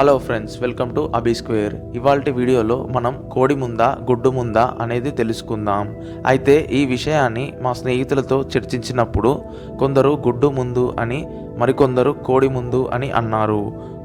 Hello friends welcome to Abhi square ఇవాళ వీడియోలో మనం కోడి ముందా గుడ్డు ముందా అనేది తెలుసుకుందాం. అయితే ఈ విషయాన్ని మా స్నేహితులతో చర్చించినప్పుడు కొందరు గుడ్డు ముందు అని మరికొందరు కోడి ముందు అని అన్నారు.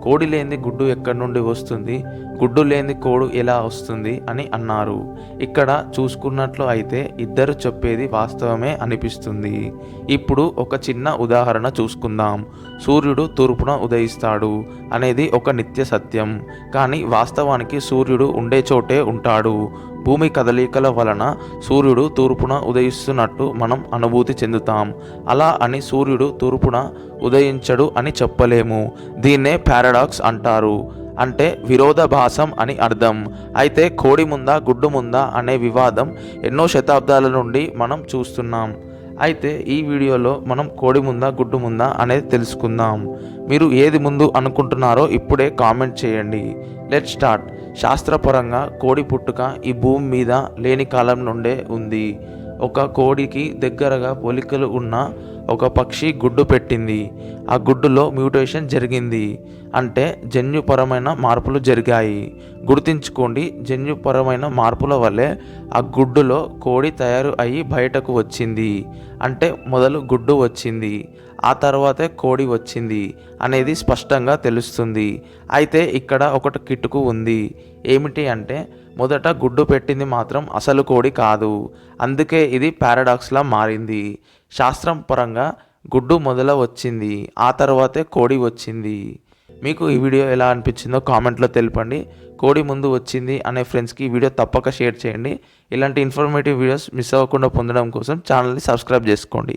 కోడి లేని గుడ్డు ఎక్కడి నుండి వస్తుంది? గుడ్డు లేని కోడు ఎలా వస్తుంది అని అన్నారు. ఇక్కడ చూసుకున్నట్లు అయితే ఇద్దరు చెప్పేది వాస్తవమే అనిపిస్తుంది. ఇప్పుడు ఒక చిన్న ఉదాహరణ చూసుకుందాం. సూర్యుడు తూర్పున ఉదయిస్తాడు అనేది ఒక నిత్య సత్యం. కానీ వాస్తవానికి సూర్యుడు ఉండే చోటే ఉంటాడు. భూమి కదలికల వలన సూర్యుడు తూర్పున ఉదయిస్తున్నట్టు మనం అనుభూతి చెందుతాం. అలా అని సూర్యుడు తూర్పున ఉదయించడు అని చెప్పలేము. దీన్నే పారాడాక్స్ అంటారు. అంటే విరోధాభాసం అని అర్థం. అయితే కోడి ముందా గుడ్డు ముందా అనే వివాదం ఎన్నో శతాబ్దాల నుండి మనం చూస్తున్నాం. అయితే ఈ వీడియోలో మనం కోడి ముందా గుడ్డు ముందా అనేది తెలుసుకుందాం. మీరు ఏది ముందు అనుకుంటున్నారో ఇప్పుడే కామెంట్ చేయండి. Let start. శాస్త్రపరంగా కోడి పుట్టుక ఈ భూమి మీద లేని కాలం నుండే ఉంది. ఒక కోడికి దగ్గరగా పోలికలు ఉన్న ఒక పక్షి గుడ్డు పెట్టింది. ఆ గుడ్డులో మ్యూటేషన్ జరిగింది. అంటే జన్యుపరమైన మార్పులు జరిగాయి. గుర్తించుకోండి జన్యుపరమైన మార్పుల వల్లే ఆ గుడ్డులో కోడి తయారు అయ్యి బయటకు వచ్చింది. అంటే మొదలు గుడ్డు వచ్చింది ఆ తర్వాతే కోడి వచ్చింది అనేది స్పష్టంగా తెలుస్తుంది. అయితే ఇక్కడ ఒకటి కిటుకు ఉంది. ఏమిటి అంటే మొదట గుడ్డు పెట్టింది మాత్రం అసలు కోడి కాదు. అందుకే ఇది పారాడాక్స్లా మారింది. శాస్త్రం పరంగా గుడ్డు మొదల వచ్చింది ఆ తర్వాతే కోడి వచ్చింది. మీకు ఈ వీడియో ఎలా అనిపించిందో కామెంట్లో తెలపండి. కోడి ముందు వచ్చింది అనే ఫ్రెండ్స్కి ఈ వీడియో తప్పక షేర్ చేయండి. ఇలాంటి ఇన్ఫర్మేటివ్ వీడియోస్ మిస్ అవ్వకుండా పొందడం కోసం ఛానల్ని సబ్స్క్రైబ్ చేసుకోండి.